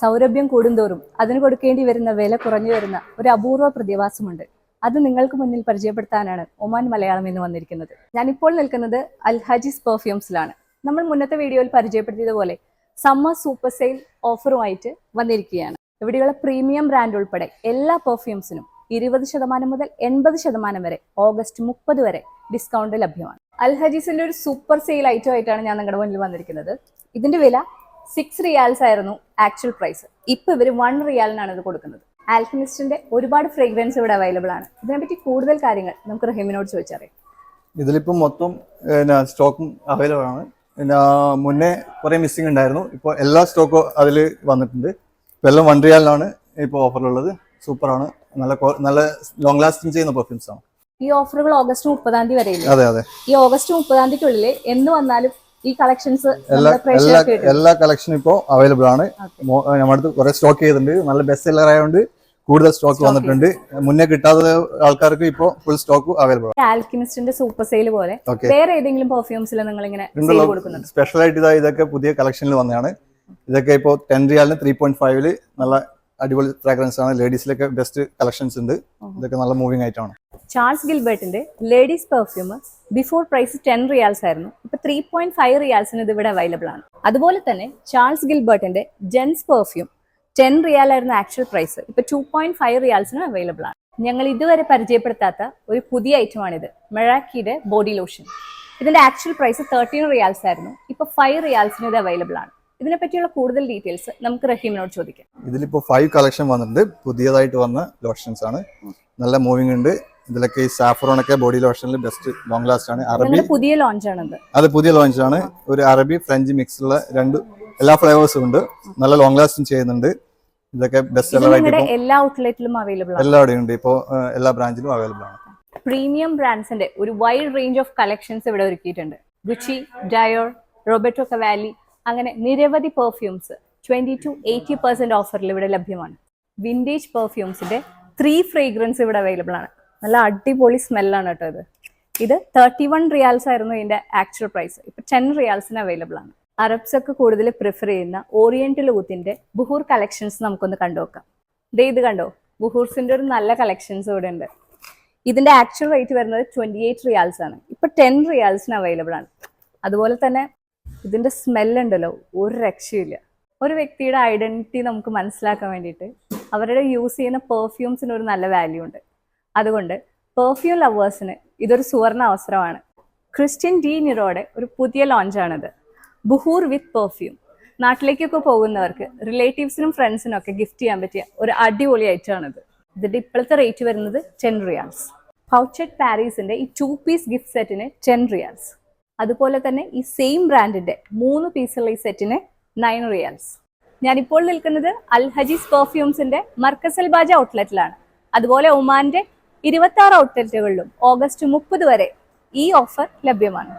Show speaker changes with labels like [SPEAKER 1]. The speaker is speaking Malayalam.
[SPEAKER 1] സൗരഭ്യം കൂടുന്തോറും അതിന് കൊടുക്കേണ്ടി വരുന്ന വില കുറഞ്ഞു വരുന്ന ഒരു അപൂർവ പ്രതിഭാസമുണ്ട്. അത് നിങ്ങൾക്ക് മുന്നിൽ പരിചയപ്പെടുത്താനാണ് ഒമാൻ മലയാളം എന്ന് വന്നിരിക്കുന്നത്. ഞാനിപ്പോൾ നിൽക്കുന്നത് അൽഹാജിസ് പെർഫ്യൂംസിലാണ്. നമ്മൾ മുന്നത്തെ വീഡിയോയിൽ പരിചയപ്പെടുത്തിയതുപോലെ സമ്മർ സൂപ്പർ സെയിൽ ഓഫറുമായിട്ട് വന്നിരിക്കുകയാണ്. ഇവിടെയുള്ള പ്രീമിയം ബ്രാൻഡ് ഉൾപ്പെടെ എല്ലാ പെർഫ്യൂംസിനും ഇരുപത് ശതമാനം മുതൽ എൺപത് ശതമാനം വരെ ഓഗസ്റ്റ് മുപ്പത് വരെ ഡിസ്കൗണ്ട് ലഭ്യമാണ്. അൽഹജീസിന്റെ ഒരു സൂപ്പർ സെയിൽ ഐറ്റം ആയിട്ടാണ് ഞാൻ നിങ്ങളുടെ മുന്നിൽ വന്നിരിക്കുന്നത്. ഇതിന്റെ വില സിക്സ് റിയാൽസ് ആയിരുന്നു ആക്ച്വൽ പ്രൈസ് ഇപ്പൊ ഇവർ വൺ റിയാലിനാണ് ഇത് കൊടുക്കുന്നത്. ആൽക്കമിസ്റ്റിന്റെ ഒരുപാട് ഫ്രേഗ്രൻസ് ഇവിടെ അവൈലബിൾ ആണ്. ഇതിനെപ്പറ്റി കൂടുതൽ കാര്യങ്ങൾ നമുക്ക് റഹീമിനോട് ചോദിച്ചറിയാം.
[SPEAKER 2] ഇതിലിപ്പം മൊത്തം സ്റ്റോക്കും അവൈലബിൾ ആണ്. പിന്നെ മുന്നേ കുറെ മിസ്സിംഗ് ഉണ്ടായിരുന്നു. ഇപ്പോൾ എല്ലാ സ്റ്റോക്കും അതിൽ വന്നിട്ടുണ്ട്. ഇപ്പോൾ എല്ലാം വൺ റിയാലിനാണ് ഇപ്പോൾ ഓഫറിലുള്ളത് സൂപ്പറാണ് നല്ല നല്ല ലോങ് ലാസ്റ്റിംഗ് ചെയ്യുന്ന പെർഫ്യൂംസ് ആണ്.
[SPEAKER 1] ഈ ഓഫറുകൾ ഓഗസ്റ്റ് മുപ്പതാം തീയതി വരെ
[SPEAKER 2] അതെ അതെ.
[SPEAKER 1] ഈ ഓഗസ്റ്റ് മുപ്പതാം തീയതിക്കുള്ളിൽ എന്ന് വന്നാലും ഈ കളക്ഷൻസ്
[SPEAKER 2] എല്ലാ എല്ലാ കളക്ഷനും ഇപ്പോൾ അവൈലബിൾ ആണ്. നമ്മുടെ അടുത്ത് കുറേ സ്റ്റോക്ക് ചെയ്തിട്ടുണ്ട്. നല്ല ബെസ്റ്റ് സെല്ലർ ആയതുകൊണ്ട് കൂടുതൽ സ്റ്റോക്ക് വന്നിട്ടുണ്ട്. മുന്നേ കിട്ടാത്ത ആൾക്കാർക്ക് ഇപ്പോ ഫുൾ സ്റ്റോക്ക് അവൈലബിൾ ആണ്.
[SPEAKER 1] ആൽക്കിമിസ്റ്റിന്റെ സൂപ്പർ സെയിൽ പോലെ വേറെ ഏതെങ്കിലും പെർഫ്യൂംസിൽ നിങ്ങൾ ഇങ്ങനെ
[SPEAKER 2] സ്പെഷ്യൽ ആയിട്ട് ഇതാ ഇതൊക്കെ പുതിയ കളക്ഷനിൽ വന്നതാണ്. ഇതൊക്കെ ഇപ്പോൾ ടെൻ റിയാലിന് ത്രീ പോയിന്റ് ഫൈവിൽ നല്ല അടിപൊളി ഫ്രാഗ്രൻസ് ആണ്. ലേഡീസിലൊക്കെ ബെസ്റ്റ് കളക്ഷൻസ് ഉണ്ട്. ഇതൊക്കെ നല്ല മൂവിംഗ് ആയിട്ടാണ്
[SPEAKER 1] Charles ഗിൽബർട്ടിന്റെ ladies perfume before price ten riyals ആയിരുന്നു. ഇപ്പൊ ത്രീ പോയിന്റ് ഫൈവ് റിയാൽസിന് ഇത് ഇവിടെ അവൈലബിൾ ആണ്. അതുപോലെ തന്നെ ചാൾസ് ഗിൽബർട്ടിന്റെ ജെൻസ് പെർഫ്യൂം ടെൻ റിയാൽ ആയിരുന്ന ആക്ച്വൽ പ്രൈസ് ഇപ്പൊ ടു പോയിന്റ് ഫൈവ് റിയാൽസിന് അവൈലബിൾ ആണ്. ഞങ്ങൾ ഇതുവരെ പരിചയപ്പെടുത്താത്ത ഒരു പുതിയ ഐറ്റം ഐറ്റമാണിത് മെഴാക്കിയുടെ ബോഡി ലോഷൻ. ഇതിന്റെ ആക്ച്വൽ പ്രൈസ് തേർട്ടീൻ റിയാൽസ് ആയിരുന്നു. ഇപ്പൊ ഫൈവ് റിയാൽസിന് ഇത് അവൈലബിൾ ആണ്. ഇതിനെ പറ്റിയുള്ള കൂടുതൽ ഡീറ്റെയിൽസ് നമുക്ക് റഹീമിനോട് ചോദിക്കാം.
[SPEAKER 2] ഇതിലിപ്പോ ഫൈവ് കളക്ഷൻ വന്നിട്ടുണ്ട്. പുതിയതായിട്ട് വന്ന ലോഷൻസ് ആണ്. നല്ല മൂവിംഗ് ഉണ്ട്. ഇതിലൊക്കെ ഈ സാഫ്രോൺ ഒക്കെ ബോഡി ലോഷനിൽ ബെസ്റ്റ് ലോങ് ലാസ്റ്റ് ആണ്. അറബി
[SPEAKER 1] പുതിയ ലോഞ്ച് ആണ്
[SPEAKER 2] അത് പുതിയ ലോഞ്ച് ആണ്. ഒരു അറബി ഫ്രഞ്ച് മിക്സ് ഉള്ള രണ്ട് എല്ലാ ഫ്ലേവേഴ്സും ഉണ്ട്. നല്ല ലോങ് ലാസ്റ്റിംഗ് ചെയ്യുന്നുണ്ട്. ഇതൊക്കെ ബെസ്റ്റ് സെല്ലർ ആയിട്ട്
[SPEAKER 1] എല്ലാ ഔട്ട്ലെറ്റിലും അവൈലബിൾ ആണ്.
[SPEAKER 2] എല്ലാവിടെയും ഉണ്ട്. ഇപ്പോൾ എല്ലാ ബ്രാഞ്ചിലും അവൈലബിൾ ആണ്.
[SPEAKER 1] പ്രീമിയം ബ്രാൻഡ്സിന്റെ ഒരു വൈഡ് റേഞ്ച് ഓഫ് കളക്ഷൻസ് ഇവിടെ ഒരുക്കിയിട്ടുണ്ട്. ഗുച്ചി ഡയോർ റോബർട്ടോ കവാലി അങ്ങനെ നിരവധി perfumes twenty to eighty percent ഓഫറിൽ ഇവിടെ ലഭ്യമാണ്. വിന്റേജ് പെർഫ്യൂംസിന്റെ ത്രീ ഫ്രേഗ്രൻസ് ഇവിടെ അവൈലബിൾ ആണ്. നല്ല അടിപൊളി സ്മെല്ലാണ് കേട്ടോ ഇത്. ഇത് തേർട്ടി വൺ റിയാൽസ് ആയിരുന്നു ഇതിന്റെ ആക്ച്വൽ പ്രൈസ് ഇപ്പൊ ടെൻ റിയാൽസിന് അവൈലബിൾ ആണ്. അറബ്സ് ഒക്കെ കൂടുതൽ പ്രിഫർ ചെയ്യുന്ന ഓറിയന്റൽ ഊത്തിന്റെ ബുഹൂർ കളക്ഷൻസ് നമുക്കൊന്ന് കണ്ടുനോക്കാം ദേ ഇത് കണ്ടോ? ബുഹൂർസിന്റെ ഒരു നല്ല കളക്ഷൻസ് ഇവിടെ ഉണ്ട്. ഇതിന്റെ ആക്ച്വൽ റേറ്റ് വരുന്നത് ട്വന്റി എയ്റ്റ് റിയാൽസ് ആണ്. ഇപ്പൊ ടെൻ റിയാൽസിന് അവൈലബിൾ ആണ്. അതുപോലെ തന്നെ ഇതിന്റെ സ്മെല്ലുണ്ടല്ലോ ഒരു രക്ഷയില്ല. ഒരു വ്യക്തിയുടെ ഐഡന്റിറ്റി നമുക്ക് മനസ്സിലാക്കാൻ വേണ്ടിയിട്ട് അവരുടെ യൂസ് ചെയ്യുന്ന പെർഫ്യൂംസിന് ഒരു നല്ല വാല്യൂ ഉണ്ട്. അതുകൊണ്ട് പെർഫ്യൂം ലവേഴ്സിന് ഇതൊരു സുവർണ അവസരമാണ്. ക്രിസ്ത്യൻ ഡി നിറോയുടെ ഒരു പുതിയ ലോഞ്ചാണിത് ബുഹൂർ വിത്ത് പെർഫ്യൂം നാട്ടിലേക്കൊക്കെ പോകുന്നവർക്ക് റിലേറ്റീവ്സിനും ഫ്രണ്ട്സിനും ഒക്കെ ഗിഫ്റ്റ് ചെയ്യാൻ പറ്റിയ ഒരു അടിപൊളി ഐറ്റം ആണിത്. ഇതിന്റെ ഇപ്പോഴത്തെ റേറ്റ് വരുന്നത് ടെൻ റിയാൽസ് ഫൗച്ചറ്റ് പാരീസിന്റെ ഈ ടു പീസ് ഗിഫ്റ്റ് സെറ്റിന് ടെൻ റിയാൽസ് അതുപോലെ തന്നെ ഈ സെയിം ബ്രാൻഡിന്റെ മൂന്ന് പീസുള്ള ഈ സെറ്റിന് നയൻ റിയാൽസ് ഞാനിപ്പോൾ നിൽക്കുന്നത് അൽ ഹജീസ് പെർഫ്യൂംസിന്റെ ബാജ ഔട്ട്ലെറ്റിലാണ് അതുപോലെ ഒമാന്റെ ഇരുപത്തി ഔട്ട്ലെറ്റുകളിലും ഓഗസ്റ്റ് മുപ്പത് വരെ ഈ ഓഫർ ലഭ്യമാണ്.